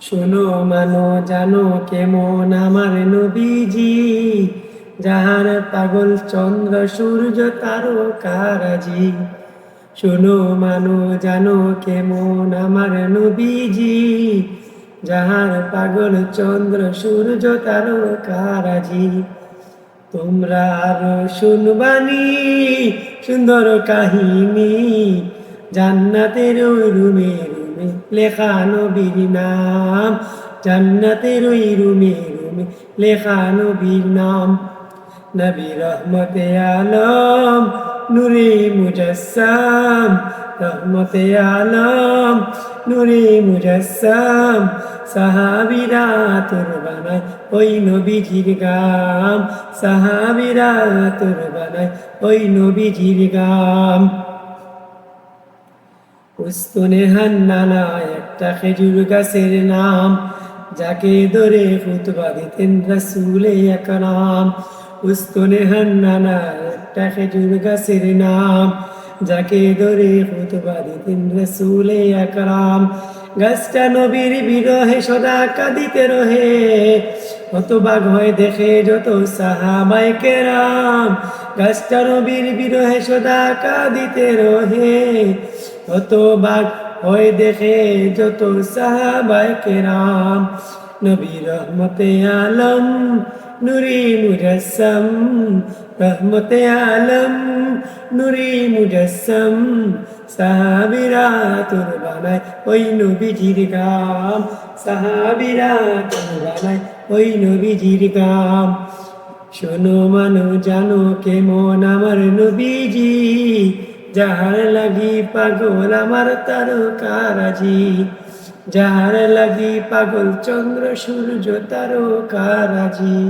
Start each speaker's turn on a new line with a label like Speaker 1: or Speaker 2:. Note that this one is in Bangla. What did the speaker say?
Speaker 1: শোনো মানো, জানো কেমন আমার নবীজি। যাহার পাগল চন্দ্র, সূর্য, তারকারাজি। শোনো মানো, জানো কেমন আমার নবীজি। যাহার পাগল চন্দ্র, সূর্য, তারকারাজি। তোমরা আরও শুনবানি সুন্দর কাহিনী। জান্নাতের ওই রুমে রুমে লেখা নবীর নাম। জান্নাতের ওই রুমে রুমে লেখা নবীর নাম নবী রহমতে আলম নুরে মুজাসসাম রহমতে আলম নুরে মুজাসসাম সাহাবিরা তোর বানায় ওই নবীজির গাম। সাহাবিরা তোর বানায় ওই নবীজির গাম। উস্তনে হান্নানা, একটা খেজুর গাছের নাম, যাকে ধরে ফুতবা দিতেন রসুলে একরাম। উস্তনে হান্নানা, একটা খেজুর গাছের নাম, যাকে ধরে ফুতবা দিতেন রসুলে একরাম। গাছটা নবীর বিরহে সদা কাঁদিতে রহে হতবাগ হয়ে দেখে যত সাহাবাই কেরাম। গাছটা নবীর বিরহে সদা কাঁদিতে রহে। হতবাগ হয়ে দেখে যত সাহাবাই কেরাম। নবী রহমতে আলম, নুরি মুজাসম। রহমতে আলম, নুরি মুজাসম। সাহাবিরা তোর বানায় ওই নবীজির গাম। সাহাবিরা তোর বানায় ওই নবীজির গাম। শোনো মানো, জানো কেমন আমার নবীজি। যাহার লাগি পাগল আমার তারকারাজি যাহার লাগি পাগল চন্দ্র সূর্য তারকারাজি।